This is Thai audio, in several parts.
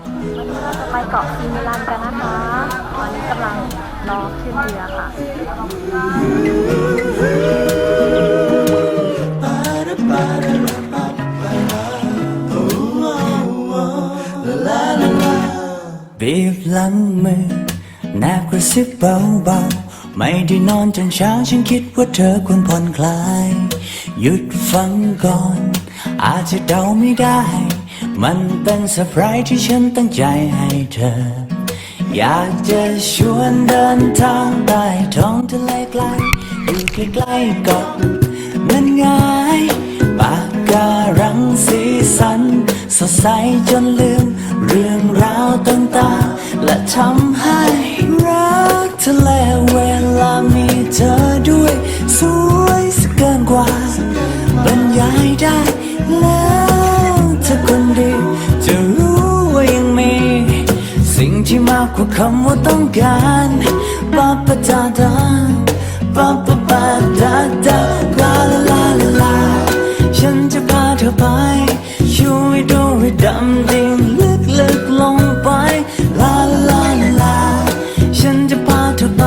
วันนี้เราจะไปเกาะซีมิลันกันนะคะ ตอนนี้กำลังรอขึ้นเรือค่ะ บีบหลังมือแนบกระซิบเบาๆ ไม่ได้นอนจนเช้าฉันคิดว่าเธอควรผ่อนคลาย หยุดฟังก่อน อาจจะเดาไม่ได้ มันเป็นเซอร์ไพรส์ที่ฉันตั้งใจให้เธอ อยากจะชวนเดินทางใต้ท้องทะเลไกลอยู่ใกล้ๆเกาะนั้นไงปากการังสีสัน สดใสจนลืม เรื่องราวต่างๆ และทำให้รักทะเล กว่าคำว่าต้องการปาปะดาดาปาปะปาดาดาลาลาลาลาลาฉันจะพาเธอไปช่วยดูให้ดำดิ่งลึกลึกลงไปลาลาลาลาฉันจะพาเธอไป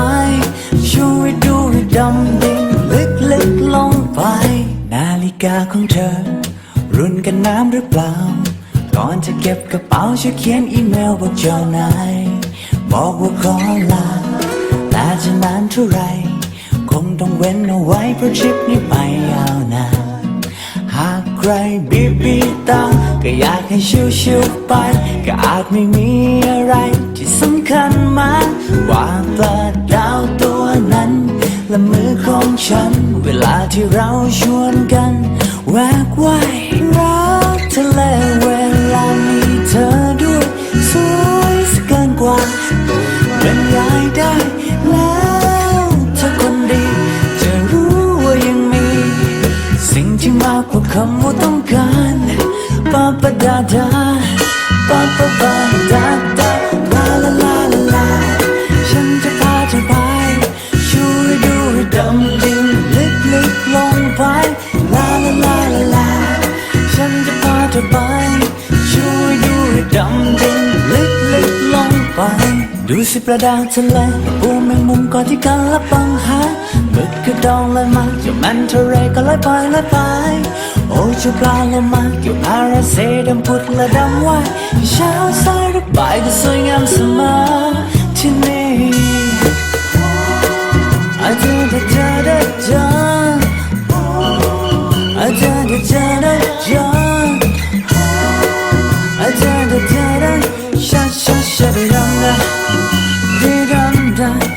ช่วยดูให้ดำดิ่งลึกลึกลงไป นาฬิกาของเธอ รุ่นกันน้ำหรือเปล่าก่อนจะเก็บกระเป๋าช่วยเขียนอีเมลบอกเจ้านาย บอกว่าขอลาแต่จะนานเท่าไร คงต้องเว้นเอาไว้เพราะทริปนี้ไปยาวนานหากใครบีบีตาก็อยากให้ชิวๆไป ก็อาจไม่มีอะไร ที่สำคัญมากกว่าปลาดาวตัวนั้น และมือของฉัน เวลาที่เราชวนกัน แวกว่าย หมากว่าคำว่าต้องการปาปดาดาปาปะปาดาดาลาลาลาลาลาฉันจะพาเธอไปช่วยดูให้ดำดิ่งลึกลึกลงไปลาลาลาลาลาฉันจะพาเธอไปช่วยดูให้ดำดิ่งลึกลึกลงไป ดูสิปลาดาทะเลปูแมงมุมก่อนที่กันละปังหา มึกคือดองเลยมา อยู่มนเทะเลก็ลอยไปลอยไป โอ้ชูปลาเลยมา อยู่อาราเซดำพุดและดำว่ายเช้าสายรือบ่ายก็สวยงามเสมอที่นี่อาจจะได้เจอได้เจออาจจะได้เจอได้เจออาจจะได้เจอได้ชาชาชาดีดังด้ดีดำได